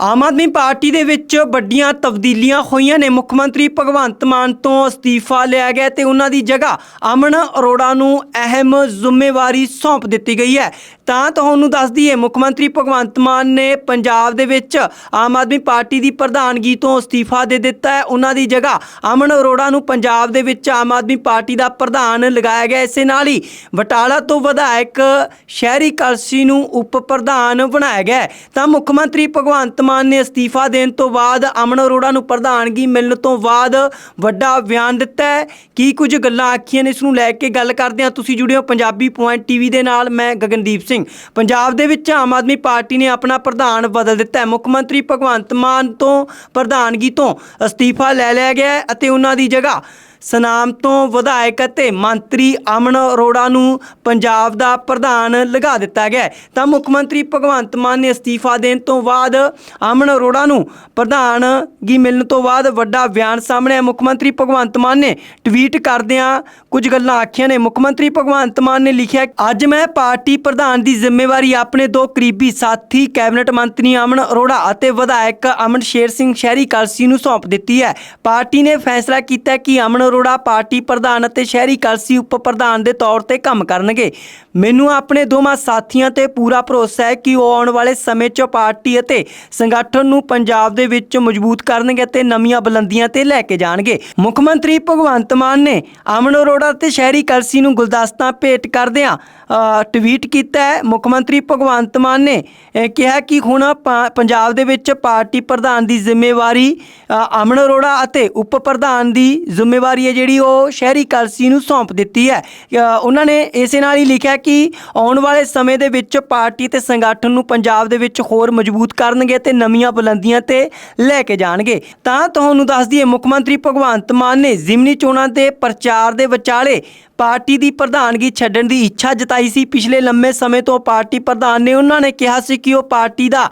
Aam Aadmi party ਦੇ ਵਿੱਚ ਵੱਡੀਆਂ ਤਬਦੀਲੀਆਂ ਹੋਈਆਂ ਨੇ। ਮੁੱਖ ਮੰਤਰੀ ਭਗਵੰਤ ਮਾਨ ਤੋਂ ਅਸਤੀਫਾ ਲਿਆ ਗਿਆ ਤੇ ਉਹਨਾਂ ਦੀ ਜਗ੍ਹਾ ਅਮਨ ਅਰੋੜਾ ਨੂੰ ਅਹਿਮ ਜ਼ਿੰਮੇਵਾਰੀ ਸੌਂਪ ਦਿੱਤੀ ਗਈ ਹੈ। ਤਾਂ ਤੁਹਾਨੂੰ ਦੱਸ ਦਈਏ, ਮੁੱਖ ਮੰਤਰੀ ਭਗਵੰਤ ਮਾਨ ਨੇ ਪੰਜਾਬ ਦੇ ਵਿੱਚ ਆਮ ਆਦਮੀ ਪਾਰਟੀ ਦੀ ਪ੍ਰਧਾਨਗੀ ਤੋਂ ਅਸਤੀਫਾ ਦੇ ਦਿੱਤਾ ਹੈ। ਉਹਨਾਂ ਦੀ ਜਗ੍ਹਾ ਅਮਨ ਅਰੋੜਾ ਨੂੰ ਪੰਜਾਬ ਦੇ ਵਿੱਚ ਆਮ ਆਦਮੀ ਪਾਰਟੀ ਦਾ ਪ੍ਰਧਾਨ ਲਗਾਇਆ ਗਿਆ। ਇਸੇ ਨਾਲ ਹੀ ਬਟਾਲਾ ਤੋਂ ਵਿਧਾਇਕ ਸ਼ਹਿਰੀ ਕਲਸੀ ਨੂੰ ਉਪ ਪ੍ਰਧਾਨ ਬਣਾਇਆ ਗਿਆ ਤਾਂ ਮੁੱਖ ਮੰਤਰੀ ਭਗਵੰਤ ਮਾਨ ਨੇ ਅਸਤੀਫਾ ਦੇਣ ਤੋਂ ਬਾਅਦ ਅਮਨ ਅਰੋੜਾ ਨੂੰ ਪ੍ਰਧਾਨਗੀ ਮਿਲਣ ਤੋਂ ਬਾਅਦ ਵੱਡਾ ਬਿਆਨ ਦਿੱਤਾ ਹੈ। ਕੀ ਕੁਝ ਗੱਲਾਂ ਆਖੀਆਂ ਨੇ? ਇਸ ਨੂੰ ਲੈ ਕੇ ਗੱਲ ਕਰਦੇ ਹਾਂ। ਤੁਸੀਂ ਜੁੜਿਓ ਪੰਜਾਬੀ ਪੁਆਇੰਟ ਟੀਵੀ ਦੇ ਨਾਲ। ਮੈਂ ਗਗਨਦੀਪ ਸਿੰਘ। ਪੰਜਾਬ ਦੇ ਵਿੱਚ ਆਮ ਆਦਮੀ ਪਾਰਟੀ ਨੇ ਆਪਣਾ ਪ੍ਰਧਾਨ ਬਦਲ ਦਿੱਤਾ ਹੈ। ਮੁੱਖ ਮੰਤਰੀ ਭਗਵੰਤ ਮਾਨ ਤੋਂ ਪ੍ਰਧਾਨਗੀ ਤੋਂ ਅਸਤੀਫਾ ਲੈ ਲਿਆ ਗਿਆ ਅਤੇ ਉਹਨਾਂ ਦੀ ਜਗ੍ਹਾ ਸਨਾਮ ਤੋਂ ਵਿਧਾਇਕ ਅਤੇ ਮੰਤਰੀ ਅਮਨ ਅਰੋੜਾ ਨੂੰ ਪੰਜਾਬ ਦਾ ਪ੍ਰਧਾਨ ਲਗਾ ਦਿੱਤਾ ਗਿਆ ਤਾਂ ਮੁੱਖ ਮੰਤਰੀ ਭਗਵੰਤ ਮਾਨ ਨੇ ਅਸਤੀਫਾ ਦੇਣ ਤੋਂ ਬਾਅਦ ਅਮਨ ਅਰੋੜਾ ਨੂੰ ਪ੍ਰਧਾਨਗੀ ਮਿਲਣ ਤੋਂ ਬਾਅਦ ਵੱਡਾ ਬਿਆਨ ਸਾਹਮਣੇ ਮੁੱਖ ਮੰਤਰੀ ਭਗਵੰਤ ਮਾਨ ਨੇ ਟਵੀਟ ਕਰਦਿਆਂ ਕੁਝ ਗੱਲਾਂ ਆਖੀਆਂ ਨੇ। ਮੁੱਖ ਮੰਤਰੀ ਭਗਵੰਤ ਮਾਨ ਨੇ ਲਿਖਿਆ ਅੱਜ ਮੈਂ ਪਾਰਟੀ ਪ੍ਰਧਾਨ ਦੀ ਜ਼ਿੰਮੇਵਾਰੀ ਆਪਣੇ ਦੋ ਕਰੀਬੀ ਸਾਥੀ, ਕੈਬਨਿਟ ਮੰਤਰੀ ਅਮਨ ਅਰੋੜਾ ਅਤੇ ਵਿਧਾਇਕ ਅਮਨ ਸ਼ੇਰ ਸਿੰਘ ਸ਼ਹਿਰੀ ਕਲਸੀ ਨੂੰ ਸੌਂਪ ਦਿੱਤੀ ਹੈ। ਪਾਰਟੀ ਨੇ ਫੈਸਲਾ ਕੀਤਾ ਕਿ ਅਮਨ ਅਰੋੜਾ ਪਾਰਟੀ ਪ੍ਰਧਾਨ ਅਤੇ ਸ਼ਹਿਰੀ ਕਲਸੀ ਉਪ ਪ੍ਰਧਾਨ ਦੇ ਤੌਰ ਤੇ ਕੰਮ ਕਰਨਗੇ। ਮੈਨੂੰ ਆਪਣੇ ਦੋਵਾਂ ਸਾਥੀਆਂ ਤੇ ਪੂਰਾ ਭਰੋਸਾ ਹੈ ਕਿ ਉਹ ਆਉਣ ਵਾਲੇ ਸਮੇਂ 'ਚ ਪਾਰਟੀ ਅਤੇ ਸੰਗਠਨ ਨੂੰ ਪੰਜਾਬ ਦੇ ਵਿੱਚ ਮਜ਼ਬੂਤ ਕਰਨਗੇ ਤੇ ਨਵੀਆਂ ਬੁਲੰਦੀਆਂ ਤੇ ਲੈ ਕੇ ਜਾਣਗੇ। ਮੁੱਖ ਮੰਤਰੀ ਭਗਵੰਤ ਮਾਨ ਨੇ ਅਮਨ ਅਰੋੜਾ ਤੇ ਸ਼ਹਿਰੀ ਕਲਸੀ ਨੂੰ ਗੁਲਦਸਤਾ ਭੇਟ ਕਰਦਿਆਂ ਟਵੀਟ ਕੀਤਾ ਹੈ। ਮੁੱਖ ਮੰਤਰੀ ਭਗਵੰਤ ਮਾਨ ਨੇ ਕਿਹਾ ਕਿ ਹੁਣ ਪੰਜਾਬ ਦੇ ਵਿੱਚ ਪਾਰਟੀ ਪ੍ਰਧਾਨ ਦੀ ਜ਼ਿੰਮੇਵਾਰੀ ਅਮਨ ਅਰੋੜਾ ਅਤੇ ਉਪ ਪ੍ਰਧਾਨ ਦੀ ਜ਼ਿੰਮੇਵਾਰੀ ਹੈ ਜਿਹੜੀ ਉਹ ਸ਼ਹਿਰੀ ਕਲਸੀ ਨੂੰ ਸੌਂਪ ਦਿੱਤੀ ਹੈ। ਉਹਨਾਂ ਨੇ ਇਸੇ ਨਾਲ ਹੀ ਲਿਖਿਆ ਕਿ ਆਉਣ ਵਾਲੇ ਸਮੇਂ ਦੇ ਵਿੱਚ ਪਾਰਟੀ ਤੇ ਸੰਗਠਨ ਨੂੰ ਪੰਜਾਬ ਦੇ ਵਿੱਚ ਹੋਰ ਮਜ਼ਬੂਤ ਕਰਨਗੇ ਤੇ ਨਵੀਆਂ ਬੁਲੰਦੀਆਂ ਤੇ ਲੈ ਕੇ ਜਾਣਗੇ। ਤਾਂ ਤੁਹਾਨੂੰ ਦੱਸ ਦਈਏ, ਮੁੱਖ ਮੰਤਰੀ ਭਗਵੰਤ ਮਾਨ ਨੇ ਜ਼ਿਮਨੀ ਚੋਣਾਂ ਦੇ ਪ੍ਰਚਾਰ ਦੇ ਵਿਚਾਲੇ ਪਾਰਟੀ ਦੀ ਪ੍ਰਧਾਨਗੀ ਛੱਡਣ ਦੀ ਇੱਛਾ ਜਤਾਈ ਸੀ। ਪਿਛਲੇ ਲੰਮੇ ਸਮੇਂ ਤੋਂ ਪਾਰਟੀ ਪ੍ਰਧਾਨ ਨੇ ਉਹਨਾਂ ਨੇ ਕਿਹਾ ਸੀ ਕਿ ਉਹ ਪਾਰਟੀ ਦਾ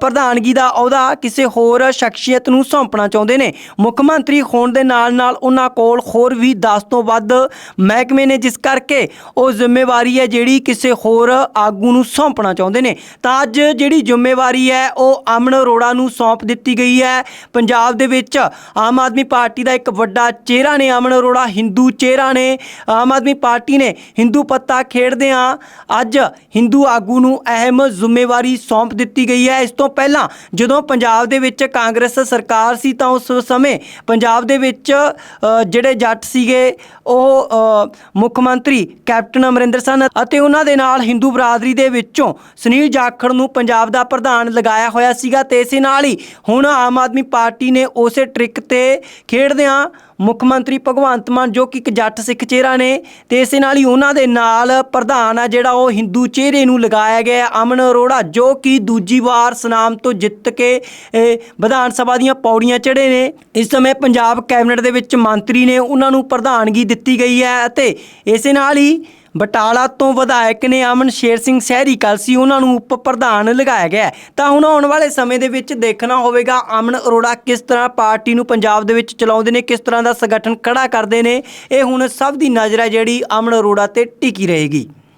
ਪ੍ਰਧਾਨਗੀ ਦਾ ਅਹੁਦਾ ਕਿਸੇ ਹੋਰ ਸ਼ਖਸੀਅਤ ਨੂੰ ਸੌਂਪਣਾ ਚਾਹੁੰਦੇ ਨੇ। ਮੁੱਖ ਮੰਤਰੀ ਹੋਣ ਦੇ ਨਾਲ ਨਾਲ ਉਹਨਾਂ ਕੋਲ ਹੋਰ ਵੀ 10 ਤੋਂ ਵੱਧ ਮਹਿਕਮੇ ਨੇ, ਜਿਸ ਕਰਕੇ ਉਹ ਜ਼ਿੰਮੇਵਾਰੀ ਹੈ ਜਿਹੜੀ ਕਿਸੇ ਹੋਰ ਆਗੂ ਨੂੰ ਸੌਂਪਣਾ ਚਾਹੁੰਦੇ ਨੇ। ਤਾਂ ਅੱਜ ਜਿਹੜੀ ਜ਼ਿੰਮੇਵਾਰੀ ਹੈ, ਉਹ ਅਮਨ ਅਰੋੜਾ ਨੂੰ ਸੌਂਪ ਦਿੱਤੀ ਗਈ ਹੈ। ਪੰਜਾਬ ਦੇ ਵਿੱਚ ਆਮ ਆਦਮੀ ਪਾਰਟੀ ਦਾ ਇੱਕ ਵੱਡਾ ਚਿਹਰਾ ਨੇ, ਅਮਨ ਅਰੋੜਾ, ਹਿੰਦੂ ਚਿਹਰਾ ਨੇ ਆਮ ਆਦਮੀ ਪਾਰਟੀ ਨੇ ਹਿੰਦੂ ਪੱਤਾ ਖੇਡਦਿਆਂ ਅੱਜ ਹਿੰਦੂ ਆਗੂ ਨੂੰ ਅਹਿਮ ਜ਼ਿੰਮੇਵਾਰੀ ਸੌਂਪ ਦਿੱਤੀ ਗਈ ਹੈ। ਇਸ ਤੋਂ ਪਹਿਲਾਂ ਜਦੋਂ ਪੰਜਾਬ ਦੇ ਵਿੱਚ ਕਾਂਗਰਸ ਸਰਕਾਰ ਸੀ ਤਾਂ ਉਸ ਸਮੇਂ ਪੰਜਾਬ ਦੇ ਵਿੱਚ ਜਿਹੜੇ ਜੱਟ ਸੀਗੇ, ਉਹ ਮੁੱਖ ਮੰਤਰੀ ਕੈਪਟਨ ਅਮਰਿੰਦਰ ਸਨ ਅਤੇ ਉਹਨਾਂ ਦੇ ਨਾਲ ਹਿੰਦੂ ਬਰਾਦਰੀ ਦੇ ਵਿੱਚੋਂ ਸੁਨੀਲ ਜਾਖੜ ਨੂੰ ਪੰਜਾਬ ਦਾ ਪ੍ਰਧਾਨ ਲਗਾਇਆ ਹੋਇਆ ਸੀਗਾ ਤੇ ਇਸੇ ਨਾਲ ਹੀ ਹੁਣ ਆਮ ਆਦਮੀ ਪਾਰਟੀ ਨੇ ਉਸੇ ਟ੍ਰਿਕ ਤੇ ਖੇਡਦਿਆਂ ਮੁੱਖ ਮੰਤਰੀ ਭਗਵੰਤ ਮਾਨ, ਜੋ ਕਿ ਇੱਕ ਜੱਟ ਸਿੱਖ ਚਿਹਰਾ ਨੇ, ਤੇ ਇਸੇ ਨਾਲ ਹੀ ਉਹਨਾਂ ਦੇ ਨਾਲ ਪ੍ਰਧਾਨ ਆ ਜਿਹੜਾ ਉਹ ਹਿੰਦੂ ਚਿਹਰੇ ਨੂੰ ਲਗਾਇਆ ਗਿਆ ਅਮਨ ਅਰੋੜਾ, ਜੋ ਕਿ ਦੂਜੀ ਵਾਰ ਸਨਾਮ ਤੋਂ ਜਿੱਤ ਕੇ ਵਿਧਾਨ ਸਭਾ ਦੀਆਂ ਪੌੜੀਆਂ ਚੜ੍ਹੇ ਨੇ। ਇਸ ਸਮੇਂ ਪੰਜਾਬ ਕੈਬਨਿਟ ਦੇ ਵਿੱਚ ਮੰਤਰੀ ਨੇ ਉਹਨਾਂ ਨੂੰ ਪ੍ਰਧਾਨਗੀ ਦਿੱਤੀ ਗਈ ਹੈ ਅਤੇ ਇਸੇ ਨਾਲ ਹੀ ਬਟਾਲਾ ਤੋਂ ਵਿਧਾਇਕ ਨੇ ਅਮਨ ਸ਼ੇਰ ਸਿੰਘ ਸ਼ਹਿਰੀ ਕਲਸੀ ਉਹਨਾਂ ਨੂੰ ਉਪ ਪ੍ਰਧਾਨ ਲਗਾਇਆ ਗਿਆ ਤਾਂ ਹੁਣ ਆਉਣ ਵਾਲੇ ਸਮੇਂ ਦੇ ਵਿੱਚ ਦੇਖਣਾ ਹੋਵੇਗਾ ਅਮਨ ਅਰੋੜਾ ਕਿਸ ਤਰ੍ਹਾਂ ਪਾਰਟੀ ਨੂੰ ਪੰਜਾਬ ਦੇ ਵਿੱਚ ਚਲਾਉਂਦੇ ਨੇ, ਕਿਸ ਤਰ੍ਹਾਂ ਦਾ ਸੰਗਠਨ ਖੜਾ ਕਰਦੇ ਨੇ, ਇਹ ਹੁਣ ਸਭ ਦੀ ਨਜ਼ਰ ਹੈ ਜਿਹੜੀ ਅਮਨ ਅਰੋੜਾ ਤੇ ਟਿਕੀ ਰਹੇਗੀ।